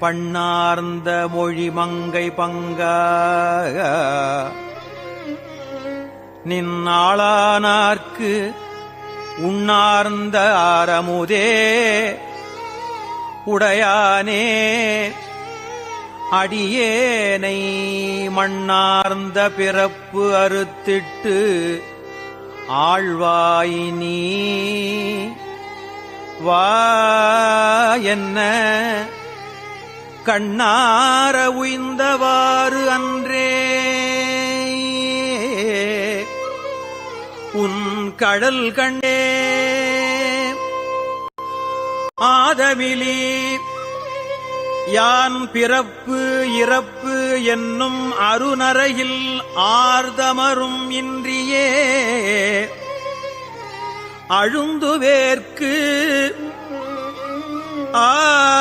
பண்ணார்ந்த மொழி மங்கை பங்கா. நின்னாளானார்க்கு உண்ணார்ந்த ஆரமுதே. உடையானே அடியேனை மண்ணார்ந்த பிறப்பு அறுத்திட்டு ஆழ்வாய் நீ. வா என்ன கண்ணார உய்ந்தவாறு அன்றே. உன் கடல் கண்டே. ஆதமிலி யான் பிறப்பு இறப்பு என்னும் அருணறையில் ஆர்தமரும் இன்றியே. அழுந்துவேற்கு ஆ